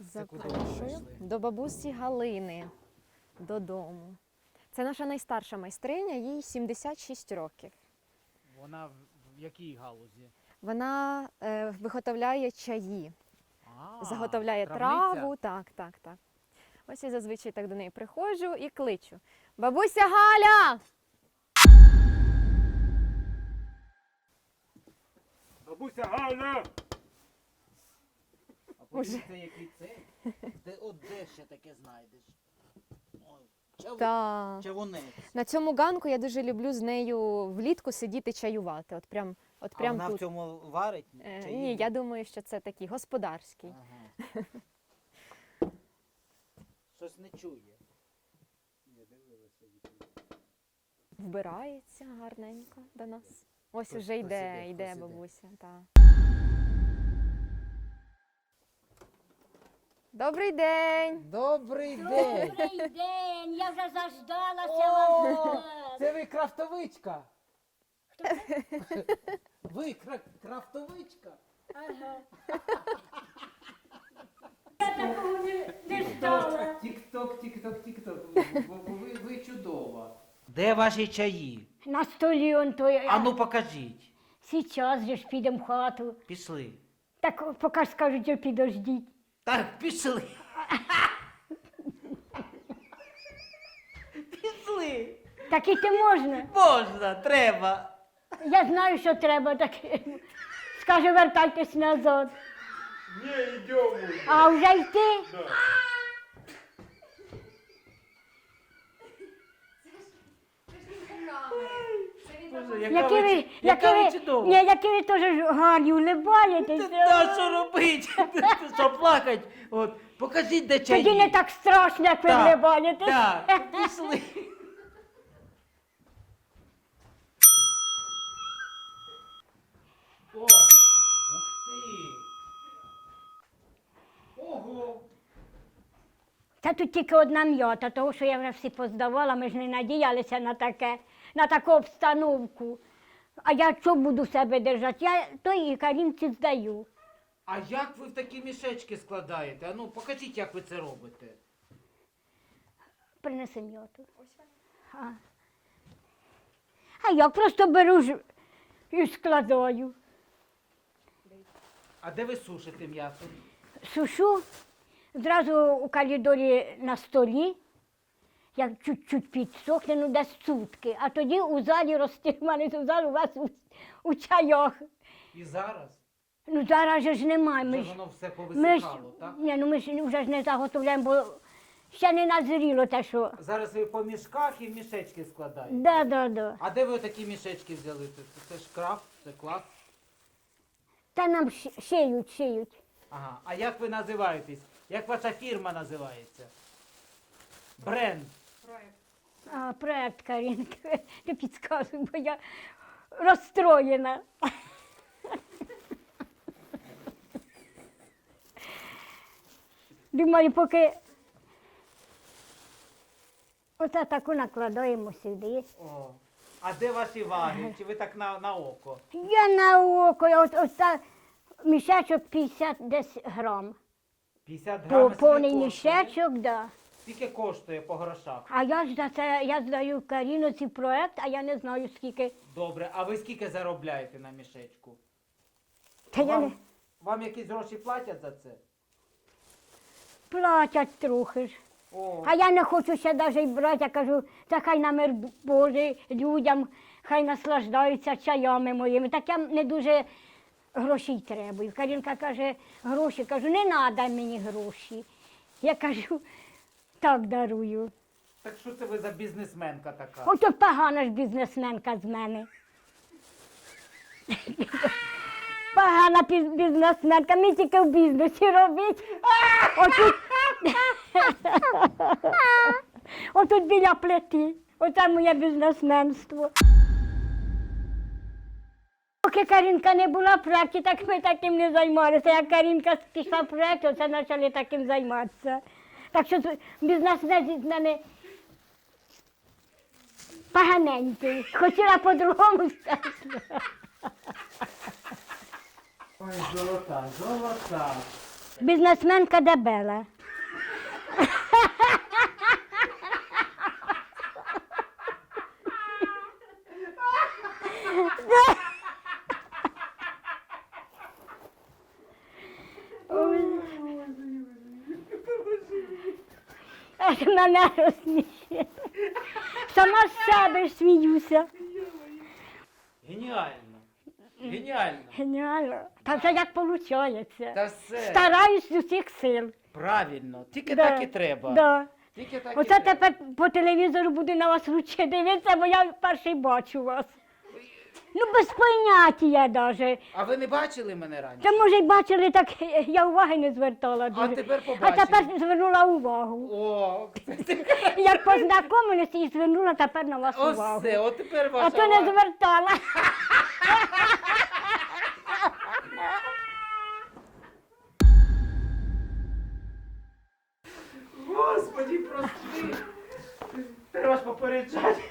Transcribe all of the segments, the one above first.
Запрошую до бабусі Галини додому. Це наша найстарша майстриня, їй 76 років. Вона в, в якій галузі? Вона е, виготовляє чаї, А, заготовляє травниця? траву. Так, так, так. Ось я зазвичай так до неї приходжу і кличу. Бабуся Галя! Бабуся Галя! Уже. це який цей? Де, от де ще таке знайдеш? Чав... Та. Чавунець. На цьому ганку я дуже люблю з нею влітку сидіти чаювати. От прям, от А вона тут. в цьому варить? Е, чаї? ні, я думаю, що це такий господарський. Ага. Щось не чує. Дивилася Вбирається гарненько до нас. Ось Хтось- уже хтось йде, іде, йде хтось іде. бабуся. Та. Добрий день! Добрий день! Добрий день, я вже заждалася вас. О, це ви крафтовичка? Ви кра- крафтовичка? Ага. Я такого не, не ждала. Тік-ток, тік-ток, тік-ток. Ви, ви чудова. Де ваші чаї? На столі он той. А ну покажіть. Сейчас же ж підемо в хату. Пішли. Так поки ж скажуть, що підождіть. Так, пішли. Пішли. Так іти можна. Можна, треба. Я знаю, що треба, таке. Скажу, вертайтесь назад. Не, йдемо. А вже йти? Да. Боже, яка Які ви, ви, які яка ви чудова. ні, які ви теж гарні, улибаєтесь. Та що робити? Що плакать? От, покажіть, де чаї. Тоді не так страшно, як ви Так, улибаєтесь. Так, пішли. Та тут тільки одна м'ята, тому що я вже всі поздавала, ми ж не надіялися на таке, на таку обстановку. А я що буду себе держати? Я той карінці здаю. А як ви в такі мішечки складаєте? А ну покажіть, як ви це робите. Принеси м'яту. А. а я просто беру ж і складаю. А де ви сушите м'ясо? Сушу зразу у коридорі на столі, як чуть-чуть підсохне, ну десь сутки, а тоді у залі розтримали, у залі у вас у, у чайах. І зараз? Ну зараз же ж немає. Ми ж, воно все ми ж, повисихало, так? ні, ну ми ж вже ж не заготовляємо, бо ще не назріло те, що. Зараз ви по мішках і в мішечки складаєте. Да, да, да. А де ви такі мішечки взяли? Це, це ж крафт, це клас. Та нам ши- шиють, шиють. Ага. А як ви називаєтесь? Як ваша фірма називається? Бренд. А, проект Карінки, ти підказуй, бо я розстроєна. Думаю, поки оце таку накладаємо сюди. О. А де ваші ваги? Чи ви так на, на око? Я на око, я от, от та мішечок 50 десь грам. 50 По, грамів. повний скільки коштує? мішечок, да. Скільки коштує по грошах? А я ж за це я здаю Каріноці проект, а я не знаю скільки. Добре, а ви скільки заробляєте на мішечку? Та я не Вам, вам якісь гроші платять за це? платять трохи ж. О, А я не хочу ще навіть брати, я кажу, та хай на мир Божий людям, хай наслаждаються чаями моїми. Так я не дуже грошей требую. Карінка каже, гроші, кажу, не треба мені гроші. Я кажу, так дарую. так що це ви за бізнесменка така? Ото погана ж бізнесменка з мене. Погана бізнесменка, мені тільки в бізнесі робить. Отут, отут біля плити. Оце моє бізнесменство. Поки Карінка не була в проєкті, так ми таким не займалися. Як Карінка пішла в проєкт, то це почали таким займатися. Так що з- бізнесмен з мене поганенький. Хотіла по-другому стати. Ой, золота, золота. Бізнесменка дебела. Мене розсмішує. Сама з себе ж сміюся. Геніально. Геніально. Геніально. Та вже як виходить. Та все. Стараюсь з усіх сил. Правильно. Тільки Да, так і треба. Да. Тільки так і Оце треба. тепер по телевізору буду на вас руче дивитися, бо я перший бачу вас. Ну, без поняття навіть. А ви не бачили мене раніше? Та може й бачили, так я уваги не звертала. А дуже. тепер а тепер звернула увагу. О, Як познайомилися і звернула тепер на вас увагу. оце, от тепер ваша А то не увага. звертала. Господи, прости. Треба ж попереджати.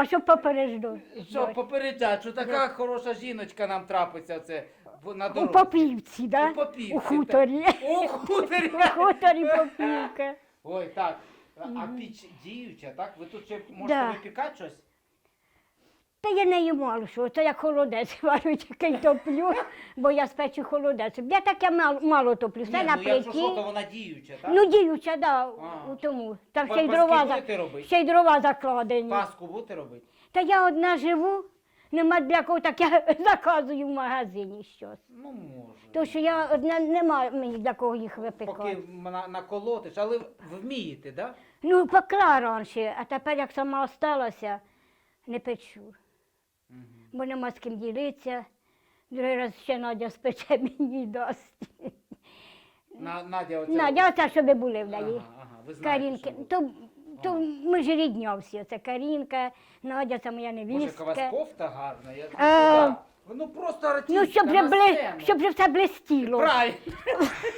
А що попереджу? Що попереджати, що така хороша жіночка нам трапиться це в- на У дорозі. Попівці, да? У Попівці, У хуторі. У хуторі. У хуторі Попівка. Ой, так. А а піч діюча, так? Ви тут ще можете Да. випікати щось? Та я не їм мало що, це як холодець варю, який топлю, бо я спечу холодець. Я таке мало, мало топлю, все на ну якщо що, то плиті. вона діюча, так? Ну, діюча, да, А. у тому. Там ще й паски дрова, будете за- робити? ще й дрова закладені. Паску будете робити? Та я одна живу, нема для кого, так я заказую в магазині щось. Ну, може. То що я одна нема мені для кого їх Поки випекати. на, наколотиш, але ви вмієте, так? Ну, пекла раніше, а тепер як сама осталася, не печу. Бо нема з ким ділитися. Другий раз ще Надя спече мені дасть. На, Надя, оце. Надя, оце, щоб були в неї. Ага, ага, ви знаєте, Карінки. що ви- То, то ми ж рідня всі. Це Карінка, Надя, це моя Боже, яка у вас невістка. кофта гарна. Я... Е, Да. Ну просто артистка Ну, щоб на же, бли... щоб же все блистіло. Правильно.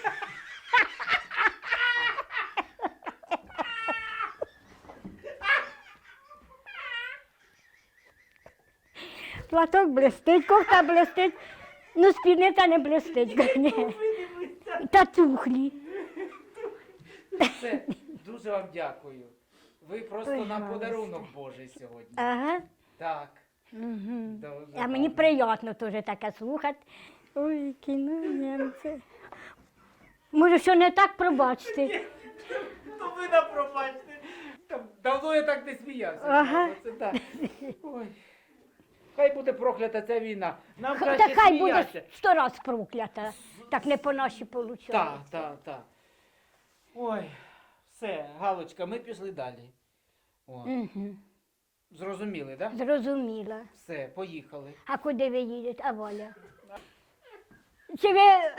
Платок блистить, кофта блистить, ну спідниця не блистить. Ні. Та тухлі. Все, дуже вам дякую. Ви просто Ой, нам подарунок Божий сьогодні. Ага. Так. Дуже А мені гарно. приємно теж таке слухати. Ой, кіно німці. Може, що не так пробачте. То ви нам пробачте. Там давно я так не сміявся. Ага. Це так. Ой. Хай буде проклята ця війна. Нам Та краще хай буде сміятися. сто раз проклята. Так не по наші виходить. Так, так, так. Ой, все, Галочка, ми пішли далі. О, Угу. зрозуміли, так? Да? Зрозуміла. Все, поїхали. А куди ви їдете, а Валя? Чи ви е,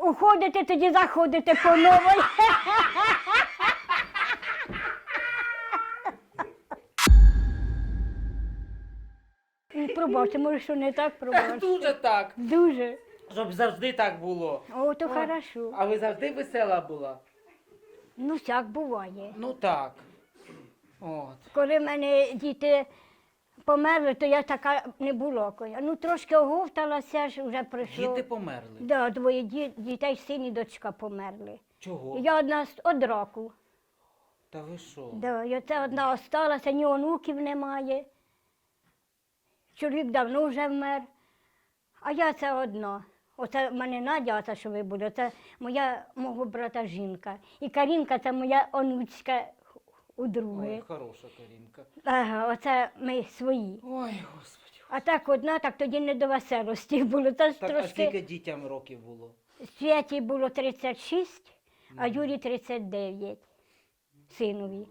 уходите, тоді заходите по новій? Пробачте, може, що не так пробачте. Дуже так. Дуже. Щоб завжди так було. О, то хорошо. А ви завжди весела була? Ну, всяк буває. Ну так. От. Коли в мене діти померли, то я така не була. Ну, трошки оговталася ж, вже прийшло. Діти померли. Да, двоє ді- дітей, син і дочка померли. Чого? Я одна з- од раку. Та ви що? Да, і оце одна осталася, ні онуків немає. Чоловік давно вже вмер. А я це одна. Оце в мене Надя, оце, що ви були, це моя мого брата жінка. І Карінка це моя онучка у Ой, хороша Карінка. Ага, оце ми свої. Ой, господи. А так одна, так тоді не до веселості було. Це ж Так, а трошки скільки дітям років було? Святі було 36, а Юрі 39. Синові.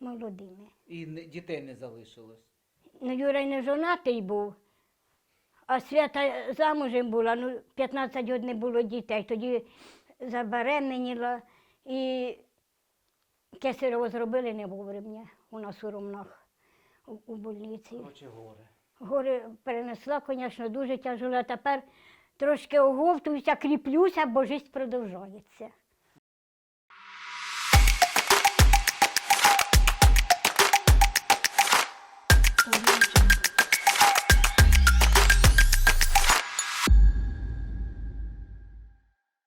Молодими. І не- дітей не залишилось. Ну, Юра не жонатий був, а свята замужем була, ну, 15 років не було дітей. Тоді забеременіла і кесарево зробили не вовремя у нас у Ромнах, у, у больниці. Короче, горе. Горе перенесла, звісно, дуже тяжело, а тепер трошки оговтуюся, кріплюся, бо життя продовжується.